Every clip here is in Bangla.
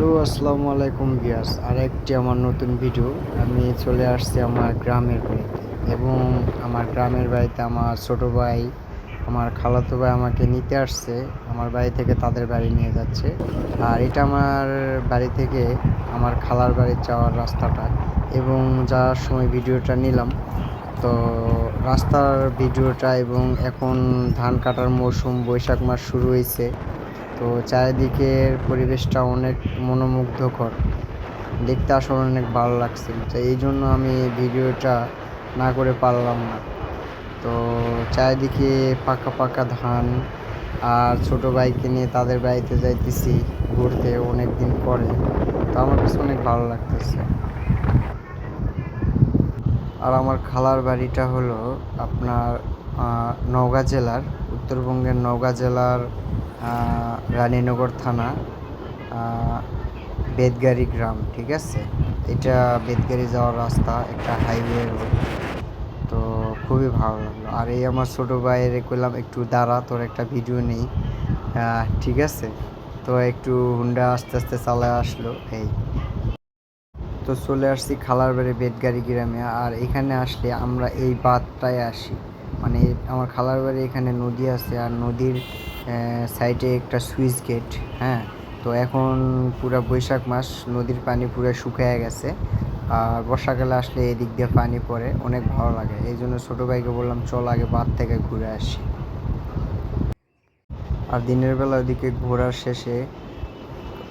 হ্যালো, আসসালামু আলাইকুম বিয়াস আর একটি আমার নতুন ভিডিও। আমি চলে আসছি আমার গ্রামের বাড়িতে এবং আমার গ্রামের বাড়িতে আমার ছোট ভাই, আমার খালাতো ভাই আমাকে নিতে আসছে। আমার বাড়ি থেকে তাদের বাড়ি নিয়ে যাচ্ছে। আর এটা আমার বাড়ি থেকে আমার খালার বাড়ি যাওয়ার রাস্তাটা এবং যাওয়ার সময় ভিডিওটা নিলাম। তো রাস্তার ভিডিওটা এবং এখন ধান কাটার মৌসুম, বৈশাখ মাস শুরু হয়েছে। তো চারিদিকের পরিবেশটা অনেক মনোমুগ্ধকর। দেখতে আসলে অনেক ভালো লাগছিল তো এই জন্য আমি ভিডিওটা না করে পারলাম না। তো চারিদিকে পাকা পাকা ধান আর ছোট ভাইকে নিয়ে তাদের বাড়িতে যাইতেছি, ঘুরতে অনেক দিন পরে। তো আমার কাছে অনেক ভালো লাগতেছে। আর আমার খালার বাড়িটা হলো আপনার নওগাঁ জেলার, উত্তরবঙ্গের নওগাঁ জেলার রানীনগর থানা বেদগাড়ি গ্রাম, ঠিক আছে? এটা বেদগাড়ি যাওয়ার রাস্তা, একটা হাইওয়ে রোড তো খুবই ভালো লাগল। আর এই আমার ছোটো ভাইয়ের করলাম একটু দাঁড়া, তোর একটা ভিডিও নেই। ঠিক আছে? তো একটু হুন্ডা আস্তে আস্তে চালায় আসলো, এই। তো চলে আসছি খালার বাড়ি বেদগাড়ি গ্রামে। আর এখানে আসলে আমরা এই বাঁধটায় আসি। মানে আমার খালার বাড়ি এখানে নদী আছে, আর নদীর সাইডে একটা সুইচ গেট হ্যাঁ? তো এখন পুরো বৈশাখ মাস নদীর পানি পুরো শুকিয়ে গেছে। আর বর্ষাকালে আসলে এদিক দিয়ে পানি পড়ে, অনেক ভালো লাগে। এই জন্য ছোটো ভাইকে বললাম, চল আগে বাঁধ থেকে ঘুরে আসি। আর দিনের বেলা ওদিকে ঘোরার শেষে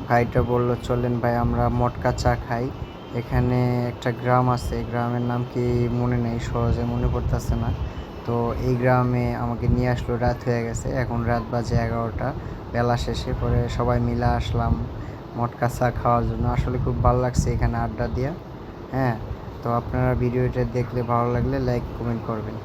ভাইটা বলল, চলেন ভাই, আমরা মটকা চা খাই। এখানে একটা গ্রাম আছে গ্রামের নাম কি মনে নেই, সহজে মনে পড়তেছে না। তো এই গ্রামে আমাকে নিয়ে আসলো, রাত হয়ে গেছে, এখন রাত বাজে এগারোটা, বেলা শেষে পরে সবাই মিলে আসলাম মটকা চা খাওয়ার জন্য। আসলে খুব ভালো লাগছে এখানে আড্ডা দিয়া হ্যাঁ? তো আপনারা ভিডিওটা দেখলে ভালো লাগলে লাইক, কমেন্ট করবেন।